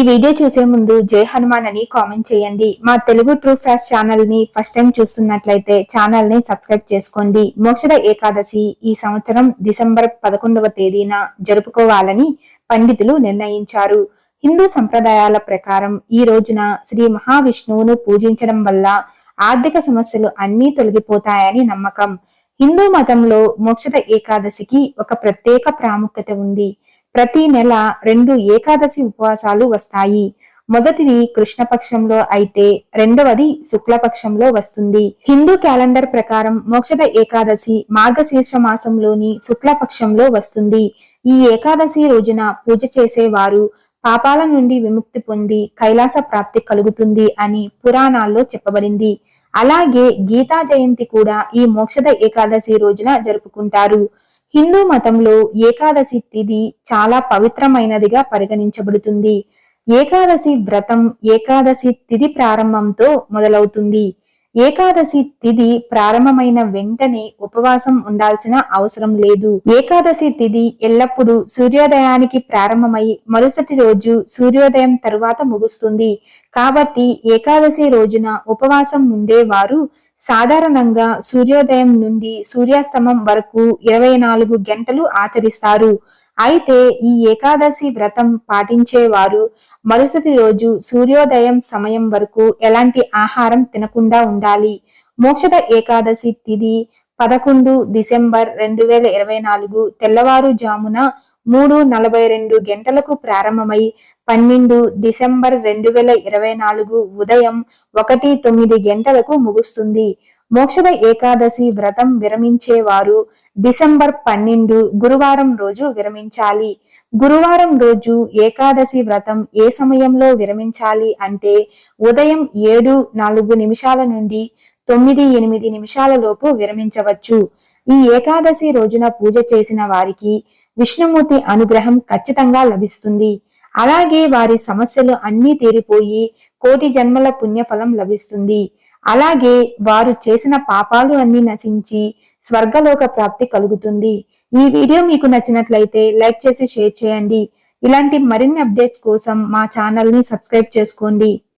ఈ వీడియో చూసే ముందు జై హనుమాన్ అని కామెంట్ చేయండి. మా తెలుగు ట్రూ ఫ్యాస్ట్ ఛానల్ని ఫస్ట్ టైం చూస్తున్నట్లయితే ఛానల్ని సబ్స్క్రైబ్ చేసుకోండి. మోక్షద ఏకాదశి ఈ సంవత్సరం డిసెంబర్ పదకొండవ తేదీన జరుపుకోవాలని పండితులు నిర్ణయించారు. హిందూ సంప్రదాయాల ప్రకారం ఈ రోజున శ్రీ మహావిష్ణువును పూజించడం వల్ల ఆర్థిక సమస్యలు అన్నీ తొలగిపోతాయని నమ్మకం. హిందూ మతంలో మోక్షద ఏకాదశికి ఒక ప్రత్యేక ప్రాముఖ్యత ఉంది. ప్రతి నెల రెండు ఏకాదశి ఉపవాసాలు వస్తాయి. మొదటిది కృష్ణపక్షంలో అయితే రెండవది శుక్లపక్షంలో వస్తుంది. హిందూ క్యాలెండర్ ప్రకారం మోక్షద ఏకాదశి మార్గశీర్ష మాసంలోని శుక్లపక్షంలో వస్తుంది. ఈ ఏకాదశి రోజున పూజ చేసేవారు పాపాల నుండి విముక్తి పొంది కైలాస ప్రాప్తి కలుగుతుంది అని పురాణాల్లో చెప్పబడింది. అలాగే గీతా జయంతి కూడా ఈ మోక్షద ఏకాదశి రోజున జరుపుకుంటారు. హిందూ మతంలో ఏకాదశి తిథి చాలా పవిత్రమైనదిగా పరిగణించబడుతుంది. ఏకాదశి వ్రతం ఏకాదశి తిథి ప్రారంభంతో మొదలవుతుంది. ఏకాదశి తిథి ప్రారంభమైన వెంటనే ఉపవాసం ఉండాల్సిన అవసరం లేదు. ఏకాదశి తిథి ఎల్లప్పుడూ సూర్యోదయానికి ప్రారంభమై మరుసటి రోజు సూర్యోదయం తరువాత ముగుస్తుంది. కాబట్టి ఏకాదశి రోజున ఉపవాసం ఉండేవారు సాధారణంగా సూర్యోదయం నుండి సూర్యాస్తమం వరకు ఇరవై నాలుగు గంటలు ఆచరిస్తారు. అయితే ఈ ఏకాదశి వ్రతం పాటించేవారు మరుసటి రోజు సూర్యోదయం సమయం వరకు ఎలాంటి ఆహారం తినకుండా ఉండాలి. మోక్షద ఏకాదశి తిథి పదకొండు డిసెంబర్ రెండు వేల ఇరవై నాలుగు తెల్లవారుజామున మూడు నలభై రెండు గంటలకు ప్రారంభమై పన్నెండు డిసెంబర్ రెండు వేల ఇరవై నాలుగు ఉదయం ఒకటి తొమ్మిది గంటలకు ముగుస్తుంది. మోక్షద ఏకాదశి వ్రతం విరమించేవారు డిసెంబర్ పన్నెండు గురువారం రోజు విరమించాలి. గురువారం రోజు ఏకాదశి వ్రతం ఏ సమయంలో విరమించాలి అంటే ఉదయం ఏడు నాలుగు నిమిషాల నుండి తొమ్మిది ఎనిమిది నిమిషాల లోపు విరమించవచ్చు. ఈ ఏకాదశి రోజున పూజ చేసిన వారికి విష్ణుమూర్తి అనుగ్రహం ఖచ్చితంగా లభిస్తుంది. అలాగే వారి సమస్యలు అన్నీ తీరిపోయి కోటి జన్మల పుణ్యఫలం లభిస్తుంది. అలాగే వారు చేసిన పాపాలు అన్ని నశించి స్వర్గలోక ప్రాప్తి కలుగుతుంది. ఈ వీడియో మీకు నచ్చినట్లయితే లైక్ చేసి షేర్ చేయండి. ఇలాంటి మరిన్ని అప్డేట్స్ కోసం మా ఛానల్ని సబ్స్క్రైబ్ చేసుకోండి.